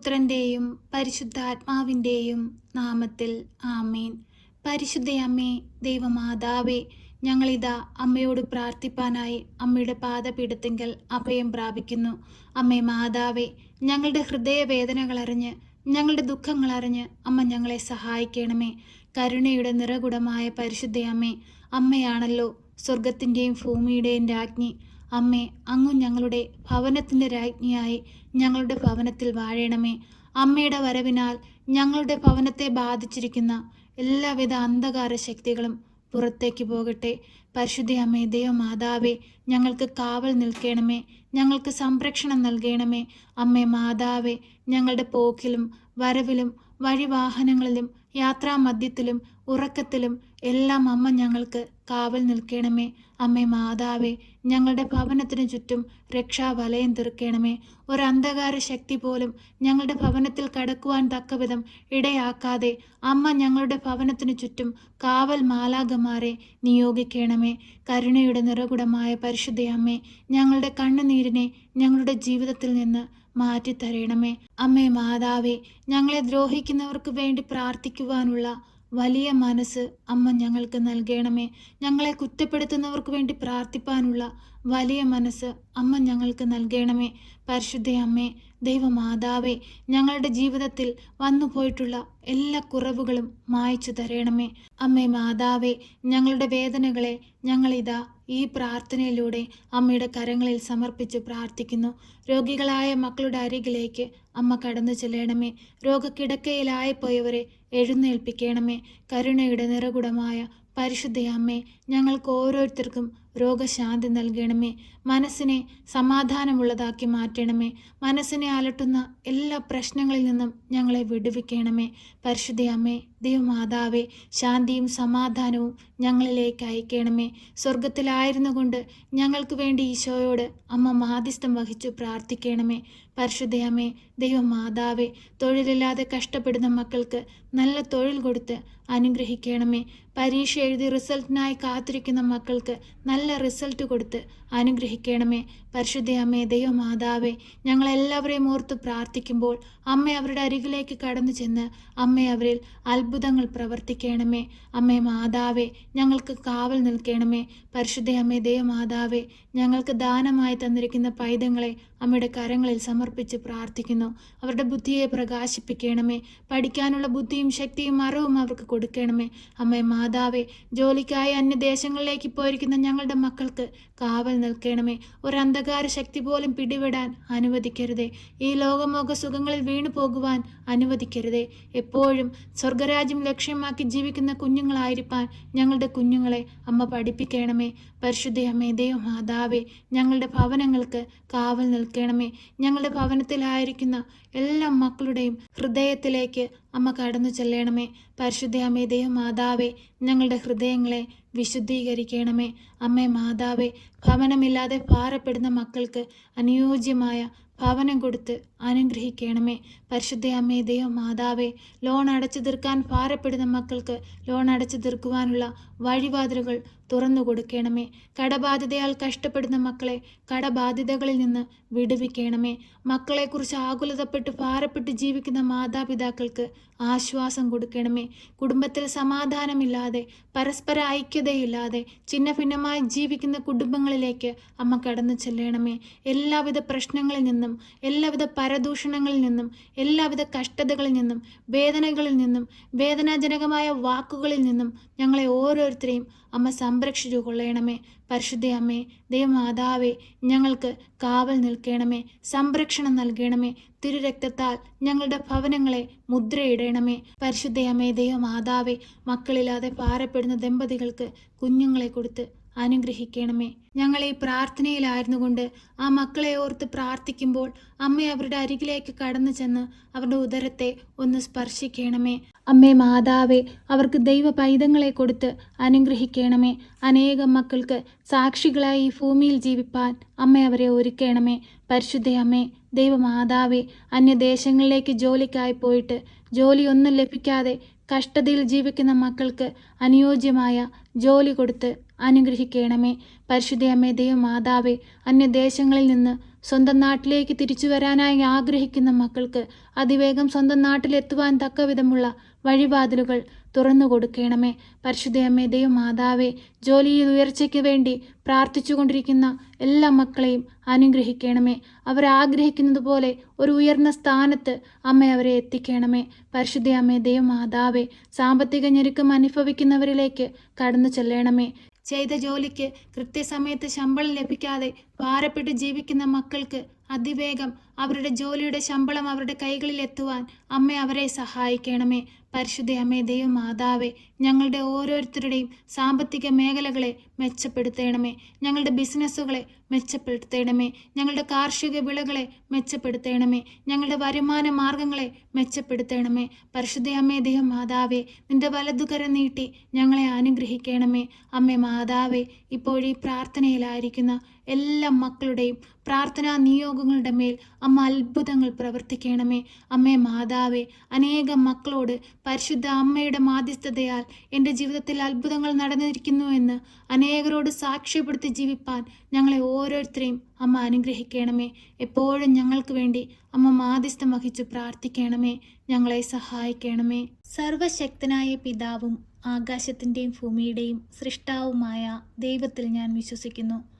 പുത്രന്റെയും പരിശുദ്ധാത്മാവിന്റെയും നാമത്തിൽ ആമേൻ. പരിശുദ്ധയമ്മേ ദൈവമാതാവേ ഞങ്ങളിതാ അമ്മയോട് പ്രാർത്ഥിപ്പാനായി അമ്മയുടെ പാദപീഠത്തിങ്കൽ അഭയം പ്രാപിക്കുന്നു. അമ്മേ മാതാവേ ഞങ്ങളുടെ ഹൃദയവേദനകൾ അറിഞ്ഞ് ഞങ്ങളുടെ ദുഃഖങ്ങൾ അറിഞ്ഞ് അമ്മ ഞങ്ങളെ സഹായിക്കണമേ. കരുണയുടെ നിറകുടമായ പരിശുദ്ധയമ്മേ അമ്മയാണല്ലോ സ്വർഗത്തിന്റെയും ഭൂമിയുടെയും രാജ്ഞി. അമ്മേ അങ്ങ് ഞങ്ങളുടെ ഭവനത്തിന്റെ രാജ്ഞിയായി ഞങ്ങളുടെ ഭവനത്തിൽ വാഴണമേ. അമ്മയുടെ വരവിനാൽ ഞങ്ങളുടെ ഭവനത്തെ ബാധിച്ചിരിക്കുന്ന എല്ലാവിധ അന്ധകാര ശക്തികളും പുറത്തേക്ക് പോകട്ടെ. പരിശുദ്ധ അമ്മേ ദൈവമാതാവേ ഞങ്ങൾക്ക് കാവൽ നിൽക്കണമേ. ഞങ്ങൾക്ക് സംരക്ഷണം നൽകണമേ. അമ്മേ മാതാവേ ഞങ്ങളുടെ പോക്കിലും വരവിലും വഴിവാഹനങ്ങളിലും യാത്രാമധ്യത്തിലും ഉറക്കത്തിലും എല്ലാം അമ്മ ഞങ്ങൾക്ക് കാവൽ നിൽക്കണമേ. അമ്മേ മാതാവേ ഞങ്ങളുടെ ഭവനത്തിനു ചുറ്റും രക്ഷാവലയം തീർക്കണമേ. ഒരു അന്ധകാര ശക്തി പോലും ഞങ്ങളുടെ ഭവനത്തിൽ കടക്കുവാൻ തക്കവിധം ഇടയാക്കാതെ അമ്മ ഞങ്ങളുടെ ഭവനത്തിനു ചുറ്റും കാവൽ മാലാകമാരെ നിയോഗിക്കണമേ. കരുണയുടെ നിറകുടമായ പരിശുദ്ധയമ്മേ ഞങ്ങളുടെ കണ്ണുനീരിനെ ഞങ്ങളുടെ ജീവിതത്തിൽ നിന്ന് മാറ്റിത്തരണമേ. അമ്മേ മാതാവേ ഞങ്ങളെ ദ്രോഹിക്കുന്നവർക്ക് വേണ്ടി പ്രാർത്ഥിക്കുവാനുള്ള വലിയ മനസ്സ് അമ്മ ഞങ്ങൾക്ക് നൽകണമേ. ഞങ്ങളെ കുറ്റപ്പെടുത്തുന്നവർക്ക് വേണ്ടി പ്രാർത്ഥിപ്പാനുള്ള വലിയ മനസ്സ് അമ്മ ഞങ്ങൾക്ക് നൽകണമേ. പരിശുദ്ധ അമ്മേ ദൈവമാതാവേ ഞങ്ങളുടെ ജീവിതത്തിൽ വന്നുപോയിട്ടുള്ള എല്ലാ കുറവുകളും മായച്ചു തരണമേ. അമ്മേ മാതാവേ ഞങ്ങളുടെ വേദനകളെ ഞങ്ങളിതാ ഈ പ്രാർത്ഥനയിലൂടെ അമ്മയുടെ കരങ്ങളിൽ സമർപ്പിച്ച് പ്രാർത്ഥിക്കുന്നു. രോഗികളായ മക്കളുടെ അരികിലേക്ക് അമ്മ കടന്നു ചെല്ലണമേ. രോഗക്കിടക്കയിലായിപ്പോയവരെ എഴുന്നേൽപ്പിക്കണമേ. കരുണയുടെ നിറകുടമായ പരിശുദ്ധയമ്മേ ഞങ്ങൾക്ക് ഓരോരുത്തർക്കും രോഗശാന്തി നൽകണമേ. മനസ്സിനെ സമാധാനമുള്ളതാക്കി മാറ്റണമേ. മനസ്സിനെ അലട്ടുന്ന എല്ലാ പ്രശ്നങ്ങളിൽ നിന്നും ഞങ്ങളെ വിടുവിക്കണമേ. പരിശുദ്ധ അമ്മേ ദൈവമാതാവേ ശാന്തിയും സമാധാനവും ഞങ്ങളിലേക്ക് അയക്കണമേ. സ്വർഗത്തിലായിരുന്നു കൊണ്ട് ഞങ്ങൾക്ക് വേണ്ടി ഈശോയോട് അമ്മ മാധ്യസ്ഥം വഹിച്ചു പ്രാർത്ഥിക്കണമേ. പരിശുദ്ധയമ്മേ ദൈവമാതാവേ തൊഴിലില്ലാതെ കഷ്ടപ്പെടുന്ന മക്കൾക്ക് നല്ല തൊഴിൽ കൊടുത്ത് അനുഗ്രഹിക്കണമേ. പരീക്ഷ എഴുതി റിസൾട്ടിനായി കാത്തിരിക്കുന്ന മക്കൾക്ക് നല്ല റിസൾട്ട് കൊടുത്ത് അനുഗ്രഹിക്കണമേ. പരിശുദ്ധ അമ്മേ ദൈവമാതാവേ ഞങ്ങളെല്ലാവരെയും ഓർത്ത് പ്രാർത്ഥിക്കുമ്പോൾ അമ്മ അവരുടെ അരികിലേക്ക് കടന്നു ചെന്ന് അമ്മ അവരിൽ അത്ഭുതങ്ങൾ പ്രവർത്തിക്കണമേ. അമ്മേ മാതാവേ ഞങ്ങൾക്ക് കാവൽ നിൽക്കണമേ. പരിശുദ്ധ അമ്മേ ദൈവമാതാവേ ഞങ്ങൾക്ക് ദാനമായി തന്നിരിക്കുന്ന പൈതങ്ങളെ അമ്മയുടെ കരങ്ങളിൽ സമർപ്പിച്ച് പ്രാർത്ഥിക്കുന്നു. അവരുടെ ബുദ്ധിയെ പ്രകാശിപ്പിക്കണമേ. പഠിക്കാനുള്ള ബുദ്ധിയും ശക്തിയും അറിവും അവർക്ക് കൊടുക്കണമേ. അമ്മേ മാതാവേ ജോലിക്കായി അന്യദേശങ്ങളിലേക്ക് പോയിരിക്കുന്ന ഞങ്ങളുടെ മക്കൾക്ക് കാവൽ നിൽക്കണമേ. അന്ധകാര ശക്തി പോലും പിടിവിടാൻ അനുവദിക്കരുതേ. ഈ ലോകമോക സുഖങ്ങളിൽ വീണു പോകുവാൻ അനുവദിക്കരുതേ. എപ്പോഴും സ്വർഗരാജ്യം ലക്ഷ്യമാക്കി ജീവിക്കുന്ന കുഞ്ഞുങ്ങളായിരിക്കാൻ ഞങ്ങളുടെ കുഞ്ഞുങ്ങളെ അമ്മ പഠിപ്പിക്കണമേ. പരിശുദ്ധ അമ്മേ ദൈവമാതാവേ ഞങ്ങളുടെ ഭവനങ്ങൾക്ക് കാവൽ നിൽക്കണമേ. ഞങ്ങളുടെ ഭവനത്തിലായിരിക്കുന്ന എല്ലാ മക്കളുടെയും ഹൃദയത്തിലേക്ക് അമ്മ കടന്നു ചെല്ലണമേ. പരിശുദ്ധ അമ്മേ ദൈവമാതാവേ ഞങ്ങളുടെ ഹൃദയങ്ങളെ വിശുദ്ധീകരിക്കണമേ. അമ്മേ മാതാവേ ഭവനമില്ലാതെ ഭാരപ്പെടുന്ന മക്കൾക്ക് അനുയോജ്യമായ ഭവനം കൊടുത്ത് അനുഗ്രഹിക്കണമേ. പരിശുദ്ധ അമ്മേ ദൈവ മാതാവേ ലോൺ അടച്ചു തീർക്കാൻ ഭാരപ്പെടുന്ന മക്കൾക്ക് ലോൺ അടച്ചു തീർക്കുവാനുള്ള വഴിവാതിലുകൾ തുറന്നു കൊടുക്കണമേ. കടബാധ്യതയാൽ കഷ്ടപ്പെടുന്ന മക്കളെ കടബാധ്യതകളിൽ നിന്ന് വിടുവിക്കണമേ. മക്കളെക്കുറിച്ച് ആകുലതപ്പെട്ട് ഭാരപ്പെട്ട് ജീവിക്കുന്ന മാതാപിതാക്കൾക്ക് ആശ്വാസം കൊടുക്കണമേ. കുടുംബത്തിൽ സമാധാനമില്ലാതെ പരസ്പര ഐക്യതയില്ലാതെ ചിന്ന ഭിന്നമായി ജീവിക്കുന്ന കുടുംബങ്ങളിലേക്ക് അമ്മ കടന്നു ചെല്ലണമേ. എല്ലാവിധ പ്രശ്നങ്ങളിൽ നിന്നും എല്ലാവിധ പരദൂഷണങ്ങളിൽ നിന്നും എല്ലാവിധ കഷ്ടതകളിൽ നിന്നും വേദനകളിൽ നിന്നും വേദനാജനകമായ വാക്കുകളിൽ നിന്നും ഞങ്ങളെ ഓരോരുത്തരെയും അമ്മ സംരക്ഷിച്ചു കൊള്ളണമേ. പരിശുദ്ധ അമ്മേ ദൈവമാതാവേ ഞങ്ങൾക്ക് കാവൽ നിൽക്കണമേ. സംരക്ഷണം നൽകണമേ. തിരുരക്തത്താൽ ഞങ്ങളുടെ ഭവനങ്ങളെ മുദ്രയിടണമേ. പരിശുദ്ധയമ്മേ ദൈവമാതാവേ മക്കളില്ലാതെ പാരപ്പെടുന്ന ദമ്പതികൾക്ക് കുഞ്ഞുങ്ങളെ കൊടുത്ത് അനുഗ്രഹിക്കണമേ. ഞങ്ങൾ ഈ പ്രാർത്ഥനയിലായിരുന്നു കൊണ്ട് ആ മക്കളെ ഓർത്ത് പ്രാർത്ഥിക്കുമ്പോൾ അമ്മ അവരുടെ അരികിലേക്ക് കടന്നു ചെന്ന് അവരുടെ ഉദരത്തെ ഒന്ന് സ്പർശിക്കണമേ. അമ്മേ മാതാവെ അവർക്ക് ദൈവ പൈതങ്ങളെ കൊടുത്ത് അനുഗ്രഹിക്കണമേ. അനേകം മക്കൾക്ക് സാക്ഷികളായി ഈ ഭൂമിയിൽ ജീവിപ്പാൻ അമ്മ അവരെ ഒരുക്കണമേ. പരിശുദ്ധ അമ്മേ ദൈവമാതാവേ അന്യദേശങ്ങളിലേക്ക് ജോലിക്കായി പോയിട്ട് ജോലിയൊന്നും ലഭിക്കാതെ കഷ്ടതയിൽ ജീവിക്കുന്ന മക്കൾക്ക് അനുയോജ്യമായ ജോലി കൊടുത്ത് അനുഗ്രഹിക്കണമേ. പരിശുദ്ധ അമ്മേ ദൈവമാതാവേ അന്യദേശങ്ങളിൽ നിന്ന് സ്വന്തം നാട്ടിലേക്ക് തിരിച്ചു വരാനായി ആഗ്രഹിക്കുന്ന മക്കൾക്ക് അതിവേഗം സ്വന്തം നാട്ടിലെത്തുവാൻ തക്കവിധമുള്ള വഴിവാതിലുകൾ തുറന്നു കൊടുക്കണമേ. പരിശുദ്ധയമ്മേ ദൈവമാതാവേ ജോലിയിൽ ഉയർച്ചയ്ക്ക് വേണ്ടി പ്രാർത്ഥിച്ചുകൊണ്ടിരിക്കുന്ന എല്ലാ മക്കളെയും അനുഗ്രഹിക്കണമേ. അവർ ആഗ്രഹിക്കുന്നത് പോലെ ഒരു ഉയർന്ന സ്ഥാനത്ത് അമ്മ അവരെ എത്തിക്കണമേ. പരിശുദ്ധ അമ്മേ ദൈവമാതാവേ സാമ്പത്തിക ഞെരുക്കം അനുഭവിക്കുന്നവരിലേക്ക് കടന്നു ചെല്ലണമേ. ചെയ്ത ജോലിക്ക് കൃത്യസമയത്ത് ശമ്പളം ലഭിക്കാതെ ഭാരപ്പെട്ട് ജീവിക്കുന്ന മക്കൾക്ക് അതിവേഗം അവരുടെ ജോലിയുടെ ശമ്പളം അവരുടെ കൈകളിൽ എത്തുവാൻ അമ്മ അവരെ സഹായിക്കണമേ. പരിശുദ്ധ അമ്മേ ദൈവമാതാവേ ഞങ്ങളുടെ ഓരോരുത്തരുടെയും സാമ്പത്തിക മേഖലകളെ മെച്ചപ്പെടുത്തണമേ. ഞങ്ങളുടെ ബിസിനസ്സുകളെ മെച്ചപ്പെടുത്തണമേ. ഞങ്ങളുടെ കാർഷിക വിളകളെ മെച്ചപ്പെടുത്തണമേ. ഞങ്ങളുടെ വരുമാന മാർഗങ്ങളെ മെച്ചപ്പെടുത്തണമേ. പരിശുദ്ധ അമ്മേ ദൈവമാതാവേ നിന്റെ വലതുകരം നീട്ടി ഞങ്ങളെ അനുഗ്രഹിക്കണമേ. അമ്മേ മാതാവേ ഇപ്പോഴീ പ്രാർത്ഥനയിലായിരിക്കുന്ന എല്ലാ മക്കളുടെയും പ്രാർത്ഥനാ നിയോഗങ്ങളുടെ മേൽ അമ്മ അത്ഭുതങ്ങൾ പ്രവർത്തിക്കണമേ. അമ്മേ മാതാവേ അനേകം മക്കളോട് പരിശുദ്ധ അമ്മയുടെ മാധ്യസ്ഥതയാൽ എന്റെ ജീവിതത്തിൽ അത്ഭുതങ്ങൾ നടന്നിരിക്കുന്നു എന്ന് അനേകരോട് സാക്ഷ്യപ്പെടുത്തി ജീവിപ്പാൻ ഞങ്ങളെ ഓരോരുത്തരെയും അമ്മ അനുഗ്രഹിക്കണമേ. എപ്പോഴും ഞങ്ങൾക്ക് വേണ്ടി അമ്മ മാധ്യസ്ഥം വഹിച്ചു പ്രാർത്ഥിക്കണമേ. ഞങ്ങളെ സഹായിക്കണമേ. സർവശക്തനായ പിതാവും ആകാശത്തിന്റെയും ഭൂമിയുടെയും സൃഷ്ടാവുമായ ദൈവത്തിൽ ഞാൻ വിശ്വസിക്കുന്നു.